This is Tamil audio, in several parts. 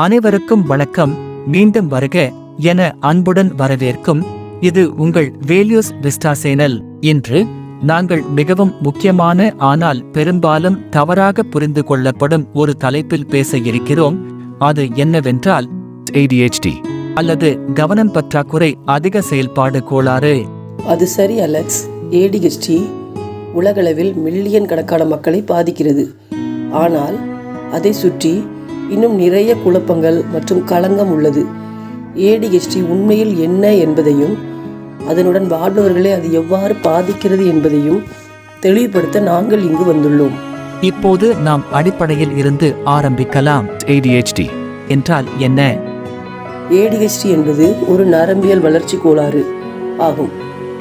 அனைவருக்கும் வணக்கம். மீண்டும் வருக என அன்புடன் வரவேற்கும் இது உங்கள் வேல்யூஸ் விஸ்டா சேனல். இன்று நாங்கள் மிகவும் முக்கியமான ஆனால் பெரும்பாலும் தவறாக புரிந்து கொள்ளப்படும் ஒரு தலைப்பில் பேச இருக்கிறோம். அது என்னவென்றால் ADHD. அல்லது கவனம் பற்றாக்குறை அதிக செயல்பாடு கோளாறு. அது சரி அலெக்ஸ். ஏடிஹெச்டி உலகளவில் மில்லியன் கணக்கான மக்களை பாதிக்கிறது. ஆனால் அதை சுற்றி இன்னும் நிறைய குழப்பங்கள் மற்றும் களங்கம் உள்ளது. ஏடிஹெச்டி உண்மையில் என்ன என்பதையும் அதனுடன் வாழ்பவர்களை அது எவ்வாறு பாதிக்கிறது என்பதையும் தெளிவுபடுத்த நாங்கள் இங்கு வந்துள்ளோம். இப்போது நாம் அடிப்படையில் இருந்து ஆரம்பிக்கலாம். ADHD. என்றால் என்ன? ஏடிஹெச்டி என்பது ஒரு நரம்பியல் வளர்ச்சி கோளாறு ஆகும்.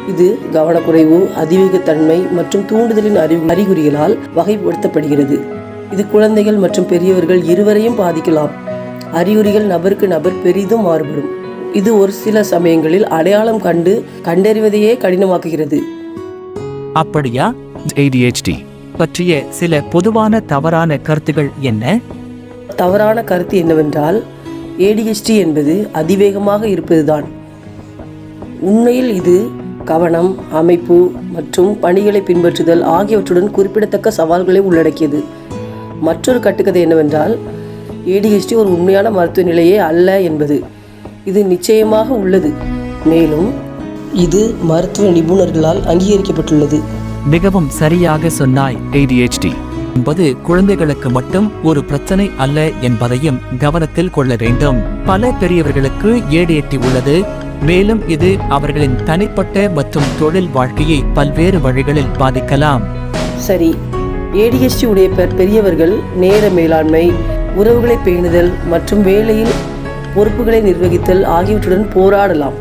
இது கவனக்குறைவு அதிவேகத்தன்மை மற்றும் தூண்டுதலின் அறிவு அறிகுறிகளால் வகைப்படுத்தப்படுகிறது. இது குழந்தைகள் மற்றும் பெரியவர்கள் இருவரையும் பாதிக்கலாம். அறிகுறிகள் நபருக்கு நபர் பெரிதும் மாறுபடும். இது ஒரு சில சமயங்களில் அடையாளம் கண்டு கண்டறிவதையே கடினமாக்குகிறது. அப்படியா? ADHD. பற்றிய சில பொதுவான தவறான கருத்துகள் என்ன? தவறான கருத்து என்னவென்றால் ஏடிஹெச்டி என்பது அதிவேகமாக இருப்பதுதான். உண்மையில் இது கவனம் அமைப்பு மற்றும் பணிகளை பின்பற்றுதல் ஆகியவற்றுடன் குறிப்பிடத்தக்க சவால்களை உள்ளடக்கியது. மற்றொரு கட்டுக்கதை என்னவென்றால் ஏடிஹெச்டி ஒரு உண்மையான மருத்துவ நிலையே அல்ல என்பது. இது நிச்சயமாக உள்ளது. மேலும் இது மருத்துவ நிபுணர்களால் அங்கீகரிக்கப்பட்டுள்ளது. மிகவும் சரியாக சொன்னாய் ADHD. என்பது குழந்தைகளுக்கு மட்டும் ஒரு பிரச்சனை அல்ல என்பதையும் கவனத்தில் கொள்ள வேண்டும். பல பெரியவர்களுக்கு ஏடிஎட்டி உள்ளது. மேலும் இது அவர்களின் தனிப்பட்ட மற்றும் தொழில் வாழ்க்கையை பல்வேறு வழிகளில் பாதிக்கலாம். சரி ஏடிஹெச்டி உடைய பெ- பெரியவர்கள் நேர மேலாண்மை உறவுகளை பேணுதல் மற்றும் வேலையில் பொறுப்புகளை நிர்வகித்தல் ஆகியவற்றுடன் போராடலாம்.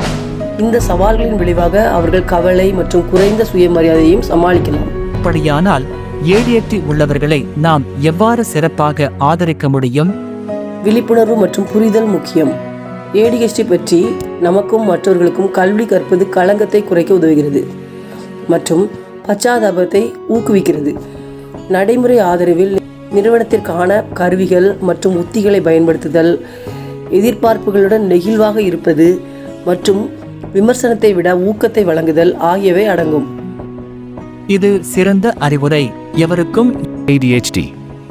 இந்த சவால்களின் விளைவாக அவர்கள் கவலை மற்றும் குறைந்த சுயமரியாதையையும் சமாளிக்கலாம். அப்படியானால் ஏடிஎட்டி உள்ளவர்களை நாம் எவ்வாறு சிறப்பாக ஆதரிக்க முடியும்? விழிப்புணர்வு மற்றும் புரிதல் முக்கியம். ஏடிஹெச்டி பற்றி நமக்கும் மற்றவர்களுக்கும் கல்வி கற்பது களங்கத்தை குறைக்க உதவுகிறது மற்றும் பச்சாதாபத்தை ஊக்குவிக்கிறது. நடைமுறை ஆதரவில் நிறுவனத்திற்கான கருவிகள் மற்றும் உத்திகளை பயன்படுத்துதல் எதிர்பார்ப்புகளுடன் நெகிழ்வாக இருப்பது மற்றும் விமர்சனத்தை விட ஊக்கத்தை வழங்குதல் ஆகியவை அடங்கும் இது சிறந்த அறிவுரை எவருக்கும் ADHD.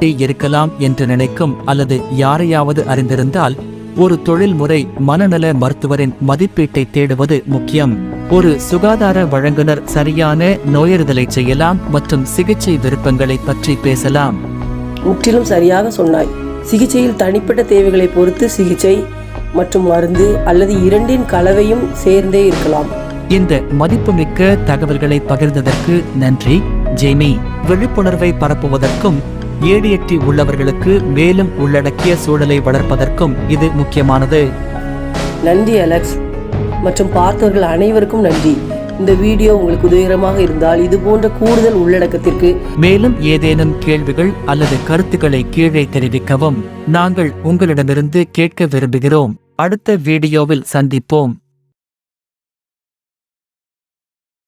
இருக்கலாம் என்று நினைக்கும் அல்லது யாரையாவது அறிந்திருந்தால் ஒரு தொழில்முறை மனநல மருத்துவரின் மதிப்பீட்டை தேடுவது முக்கியம். ஒரு சுகாதார வழங்குனர் சரியான நோயறிதலை செய்யலாம் மற்றும் சிகிச்சை விருப்பங்களை பற்றி பேசலாம். முற்றிலும் சரியாக சொன்னாய். சிகிச்சையில் தனிப்பட்ட தேவைகளை பொறுத்து சிகிச்சை மற்றும் மருந்து அல்லது இரண்டின் கலவையும் சேர்ந்தே இருக்கலாம். இந்த மதிப்புமிக்க தகவல்களை பகிர்ந்ததற்கு நன்றி ஜேமி. விழிப்புணர்வை பரப்புவதற்கும் ஏடிஎட்டி உள்ளவர்களுக்கு மேலும் உள்ளடக்கிய சூழலை வளர்ப்பதற்கும் இது முக்கியமானது. நன்றி அலெக்ஸ். மற்றும் பார்த்தவர்கள் அனைவருக்கும் நன்றி. இந்த வீடியோ உங்களுக்கு உதவிகரமாக இருந்தால் இது போன்ற கூடுதல் உள்ளடக்கத்திற்கு மேலும் ஏதேனும் கேள்விகள் அல்லது கருத்துக்களை கீழே தெரிவிக்கவும் நாங்கள் உங்களிடமிருந்து கேட்க விரும்புகிறோம். அடுத்த வீடியோவில் சந்திப்போம்.